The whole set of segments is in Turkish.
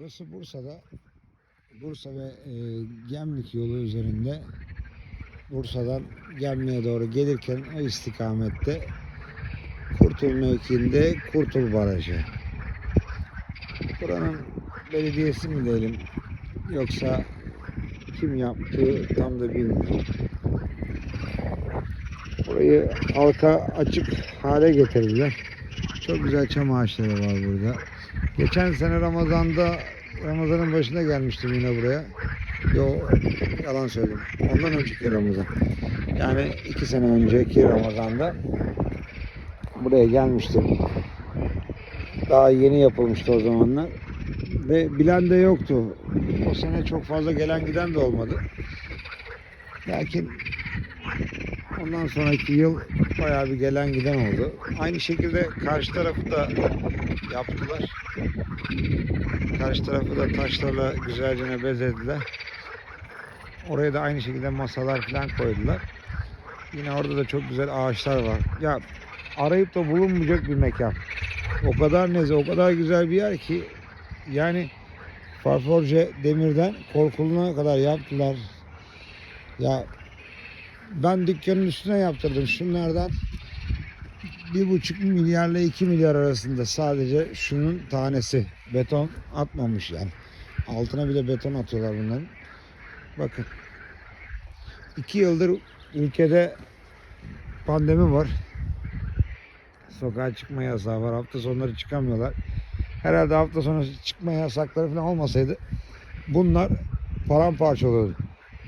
Burası Bursa'da. Bursa ve e, Gemlik yolu üzerinde Bursa'dan Gemlik'e doğru gelirken o istikamette Kurtul mevkiinde Kurtul Barajı. Buranın belediyesi mi diyelim yoksa kim yaptı tam da bilmiyorum. Burayı halka açık hale getirdiler. Çok güzel çam ağaçları var burada. Geçen sene Ramazan'da Ramazan'ın başında gelmiştim yine buraya. Yo yalan söyledim. Ondan önceki Ramazan. Yani iki sene önceki Ramazan'da buraya gelmiştim. Daha yeni yapılmıştı o zamanlar. Ve bilen de yoktu. O sene çok fazla gelen giden de olmadı. Lakin ondan sonraki yıl bayağı bir gelen giden oldu. Aynı şekilde karşı tarafı da yaptılar. Karşı tarafı da taşlarla güzelce bezediler. Oraya da aynı şekilde masalar falan koydular. Yine orada da çok güzel ağaçlar var. Ya arayıp da bulunmayacak bir mekan. O kadar neze, o kadar güzel bir yer ki yani Farforce demirden korkuluna kadar yaptılar. Ya ben dükkanın üstüne yaptırdım şunlardan. Bir buçuk milyarla iki milyar arasında sadece şunun tanesi beton atmamış yani. Altına bir de beton atıyorlar bunların. Bakın. iki yıldır ülkede pandemi var. Sokağa çıkma yasağı var. Hafta sonları çıkamıyorlar. Herhalde hafta sonu çıkma yasakları falan olmasaydı bunlar paramparça olurdu.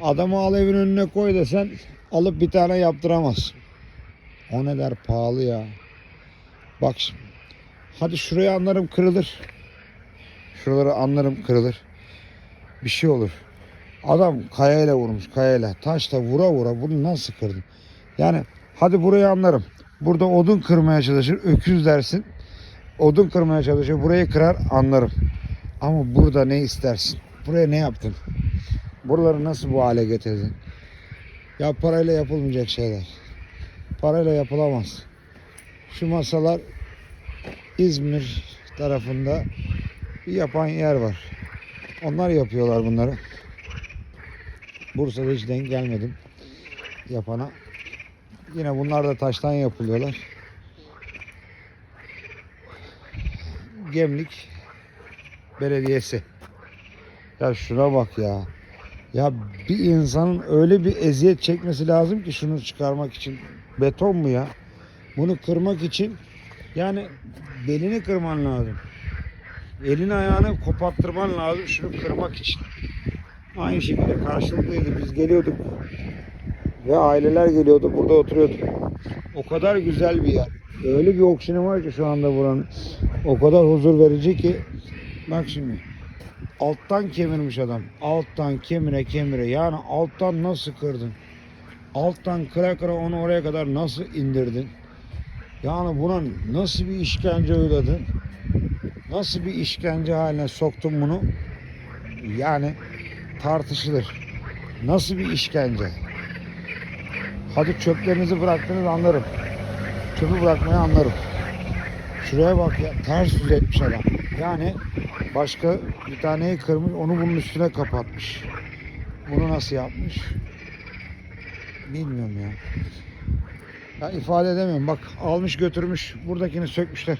Adamı al evin önüne koy desen alıp bir tane yaptıramaz. O ne der pahalı ya. Bak şimdi. Hadi şuraya anlarım kırılır. Şuraları anlarım kırılır. Bir şey olur. Adam kayayla vurmuş kayayla. Taşla vura vura bunu nasıl kırdın? Yani hadi burayı anlarım. Burada odun kırmaya çalışır. Öküz dersin. Odun kırmaya çalışıyor. Burayı kırar anlarım. Ama burada ne istersin? Buraya ne yaptın? Buraları nasıl bu hale getirdin? Ya parayla yapılmayacak şeyler. Parayla yapılamaz. Şu masalar İzmir tarafında bir yapan yer var. Onlar yapıyorlar bunları. Bursa'da hiç denk gelmedim yapana. Yine bunlar da taştan yapılıyorlar. Gemlik Belediyesi. Ya şuna bak ya. Ya bir insanın öyle bir eziyet çekmesi lazım ki şunu çıkarmak için. Beton mu ya? Bunu kırmak için yani belini kırman lazım. Elini ayağını koparttırman lazım şunu kırmak için. Aynı şekilde karşılıklıydı. Biz geliyorduk ve aileler geliyordu. Burada oturuyorduk. O kadar güzel bir yer. Öyle bir oksijen var ki şu anda buranın. O kadar huzur verici ki bak şimdi alttan kemirmiş adam. Alttan kemire kemire. Yani alttan nasıl kırdın? Alttan kıra kıra onu oraya kadar nasıl indirdin? Yani buna nasıl bir işkence uyguladın? Nasıl bir işkence haline soktun bunu? Yani tartışılır. Nasıl bir işkence? Hadi çöplerinizi bıraktınız anlarım. Çöpü bırakmayı anlarım. Şuraya bak ya ters yüz etmiş adam. Yani başka bir taneyi kırmış onu bunun üstüne kapatmış. Bunu nasıl yapmış? Bilmiyorum ya. Ya ifade edemiyorum. Bak almış götürmüş. Buradakini sökmüşler.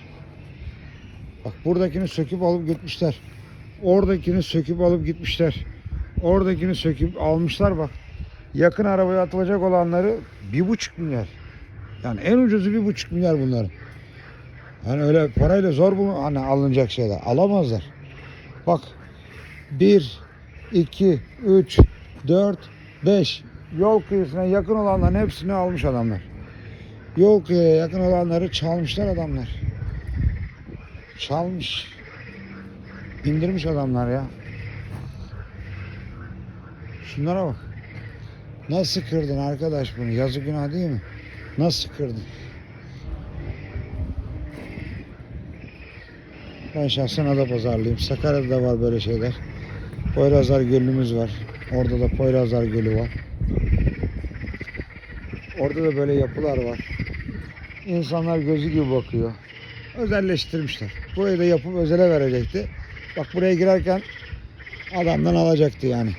Bak buradakini söküp alıp gitmişler. Oradakini söküp alıp gitmişler. Oradakini söküp almışlar bak. Yakın arabaya atılacak olanları bir buçuk milyar. Yani en ucuzu bir buçuk milyar bunların. Hani öyle parayla zor bu hani alınacak şeyler. Alamazlar. Bak 1, 2, 3, 4, 5 yol kıyısına yakın olanların hepsini almış adamlar. Yol kıyıya yakın olanları çalmışlar adamlar. Çalmış. İndirmiş adamlar ya. Şunlara bak. Nasıl kırdın arkadaş bunu? Yazık günah değil mi? Nasıl kırdın? Ben şahsen Adapazarlıyım. Sakarya'da da var böyle şeyler. Poyrazlar Gölü'müz var. Orada da Poyrazlar Gölü var. Orada da böyle yapılar var. İnsanlar gözü gibi bakıyor. Özelleştirmişler. Burayı da yapıp özele verecekti. Bak buraya girerken adamdan alacaktı yani.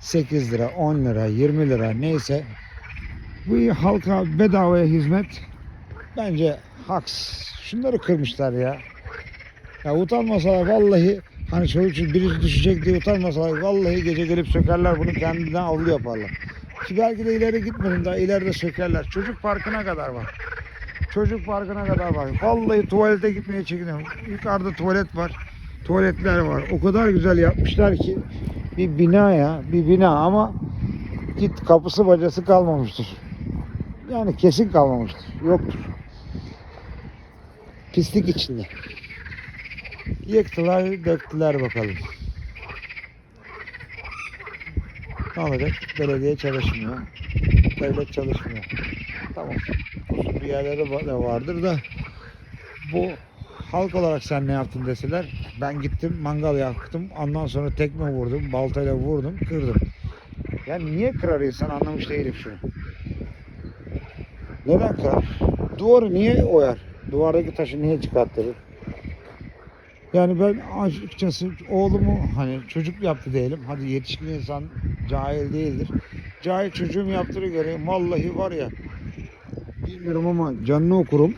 8 lira, 10 lira, 20 lira neyse. Bu halka bedavaya hizmet bence haks. Şunları kırmışlar ya. Ya utanmasalar vallahi hani çocuk birisi düşecek diye utanmasalar vallahi gece gelip sökerler bunu kendinden avlu yaparlar. Ki belki de ileri gitmedim daha ileride sökerler. Çocuk parkına kadar var. Çocuk parkına kadar var. Vallahi tuvalete gitmeye çekiniyorum. Yukarıda tuvalet var. Tuvaletler var. O kadar güzel yapmışlar ki bir bina ya bir bina ama git kapısı bacası kalmamıştır. Yani kesin kalmamıştır. Yoktur. Pislik içinde. Yıktılar, döktüler bakalım. Ne olacak? Belediye çalışmıyor. Devlet çalışmıyor. Tamam. Kusur bir yerleri vardır da bu halk olarak sen ne yaptın deseler ben gittim mangal yaktım ondan sonra tekme vurdum baltayla vurdum kırdım. Ya niye kırar insan anlamış değilim şunu. Neden kırar? Duvarı niye oyar? Duvardaki taşı niye çıkarttırır? Yani ben açıkçası oğlumu hani çocuk yaptı diyelim. Hadi yetişkin insan cahil değildir. Cahil çocuğum yaptığını göreyim. Vallahi var ya bilmiyorum ama canını okurum.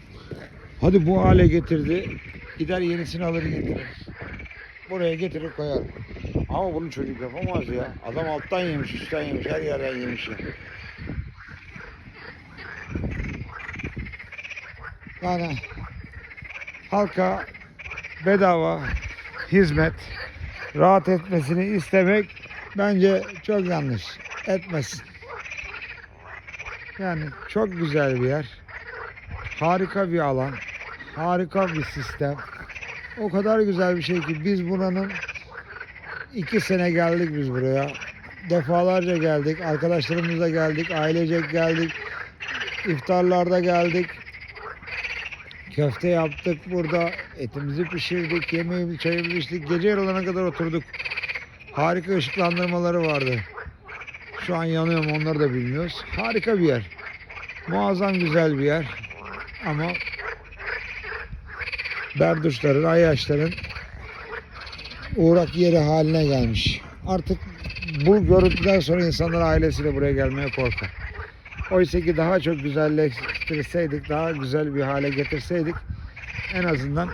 Hadi bu hale getirdi. Gider yenisini alır getirir. Buraya getirir koyar. Ama bunu çocuk yapamaz ya. Adam alttan yemiş, üstten yemiş, her yerden yemiş ya. Yani halka bedava hizmet rahat etmesini istemek bence çok yanlış. Etmesin. Yani çok güzel bir yer. Harika bir alan. Harika bir sistem. O kadar güzel bir şey ki biz buranın iki sene geldik biz buraya. Defalarca geldik. Arkadaşlarımızla geldik. Ailecek geldik. İftarlarda geldik. Köfte yaptık burada. Etimizi pişirdik. Yemeğimizi, çayımızı içtik. Gece yarılarına kadar oturduk. Harika ışıklandırmaları vardı. Şu an yanıyorum onları da bilmiyoruz. Harika bir yer. Muazzam güzel bir yer. Ama berduşların, ayyaşların uğrak yeri haline gelmiş. Artık bu görüntüden sonra insanlar ailesiyle buraya gelmeye korkar. Oysa ki daha çok güzelleştirseydik, daha güzel bir hale getirseydik en azından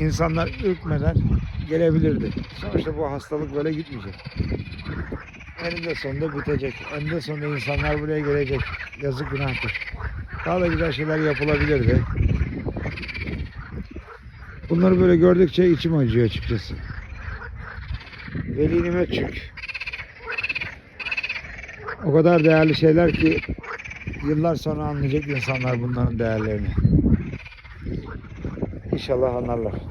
insanlar ürkmeden gelebilirdi. Sonuçta bu hastalık böyle gitmeyecek. Eninde sonunda bitecek. Eninde sonunda insanlar buraya gelecek. Yazık günahtır. Daha da güzel şeyler yapılabilirdi. Bunları böyle gördükçe içim acıyor açıkçası. Veli nimet çünkü. O kadar değerli şeyler ki yıllar sonra anlayacak insanlar bunların değerlerini. İnşallah anlarlar.